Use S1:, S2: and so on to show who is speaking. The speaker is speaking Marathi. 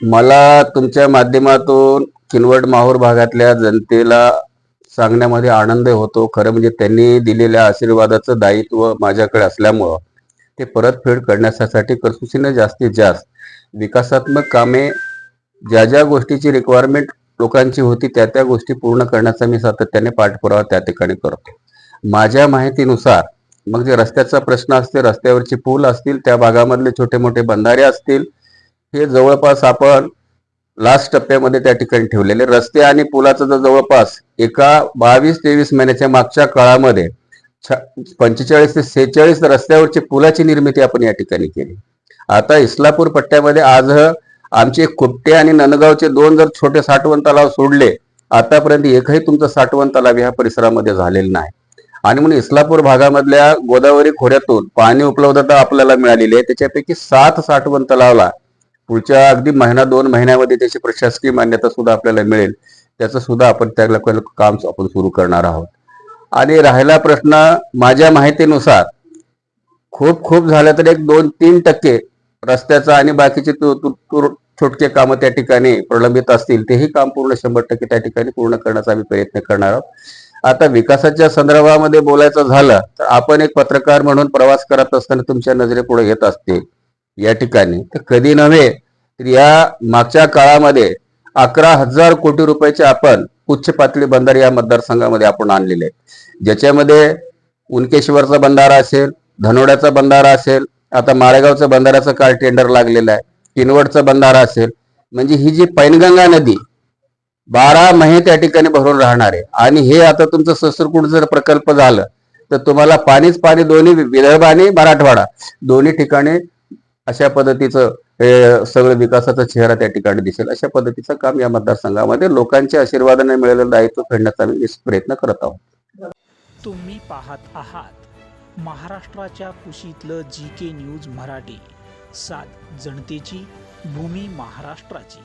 S1: मला तुमच्या माध्यमातून किनवट माहूर भागातल्या जनतेला सांगण्यामध्ये आनंद होतो. खरं म्हणजे त्यांनी दिलेल्या आशीर्वादाचं दायित्व माझ्याकडे असल्यामुळं ते परतफेड करण्यासाठी कसोशीनं जास्तीत जास्त विकासात्मक कामे ज्या ज्या गोष्टीची रिक्वायरमेंट लोकांची होती त्या त्या गोष्टी पूर्ण करण्याचा मी सातत्याने पाठपुरावा त्या ठिकाणी करतो माझ्या माहितीनुसार मग जे रस्त्याचा प्रश्न असते रस्त्यावरची पूल असतील त्या भागामधले छोटे मोठे बंधारे असतील हे जवळपास आपण लास्ट टप्प्यामध्ये त्या ठिकाणी ठेवलेले. रस्ते आणि पुलाचं जर जवळपास एका बावीस तेवीस महिन्याच्या मागच्या काळामध्ये पंचेचाळीस ते सेहेचाळीस रस्त्यावरची पुलाची निर्मिती आपण या ठिकाणी केली. आता इस्लापूर पट्ट्यामध्ये आज आमचे कुपटे आणि ननगावचे दोन जर छोटे साठवण तलाव सोडले आतापर्यंत एकही तुमचं साठवण तलाव ह्या परिसरामध्ये झालेलं नाही. आणि म्हणून इस्लापूर भागामधल्या गोदावरी खोऱ्यातून पाणी उपलब्धता आपल्याला मिळालेली आहे. त्याच्यापैकी सात साठवण तलावला पुढच्या अगदी महिना दोन महिन्यामध्ये त्याची प्रशासकीय मान्यता सुद्धा आपल्याला मिळेल. त्याचं सुद्धा आपण त्या काम आपण सुरू करणार आहोत. आणि राहिला प्रश्न माझ्या माहितीनुसार खूप खूप झालं तर एक दोन तीन टक्के रस्त्याचा आणि बाकीचे तु- तु- छोटके कामं त्या ठिकाणी प्रलंबित असतील तेही काम पूर्ण शंभर टक्के त्या ठिकाणी पूर्ण करण्याचा आम्ही प्रयत्न करणार आहोत. आता विकासाच्या संदर्भामध्ये बोलायचं झालं तर आपण एक पत्रकार म्हणून प्रवास करत असताना तुमच्या नजरेपुढे येत असते या ठिकाणी. तर कधी नव्हे तर या मागच्या काळामध्ये अकरा हजार कोटी रुपयाचे आपण उच्च पातळी बंधारे या मतदारसंघामध्ये आपण आणलेले आहेत. ज्याच्यामध्ये उनकेश्वरचा बंधारा असेल धनोड्याचा बंधारा असेल आता माळेगावचा बंधाऱ्याचं काल टेंडर लागलेलं आहे. किनवटचा बंधारा असेल. म्हणजे ही जी पैनगंगा नदी बारा महिने त्या ठिकाणी भरून राहणार आहे. आणि हे आता तुमचं ससुरकुंड जर प्रकल्प झालं तर तुम्हाला पाणीच पाणी दोन्ही विदर्भ आणि मराठवाडा दोन्ही ठिकाणी अशा पद्धतीचं हे सगळं विकासाचा चेहरा त्या ठिकाणी दिसेल. अशा पद्धतीचं काम या मतदारसंघामध्ये लोकांच्या आशीर्वादाने मिळालेलं दायित्व फेडण्याचा आम्ही प्रयत्न करत आहोत.
S2: तुम्ही पाहत आहात महाराष्ट्राच्या कुशीतलं जी के न्यूज मराठी. सात जनतेची भूमी महाराष्ट्राची.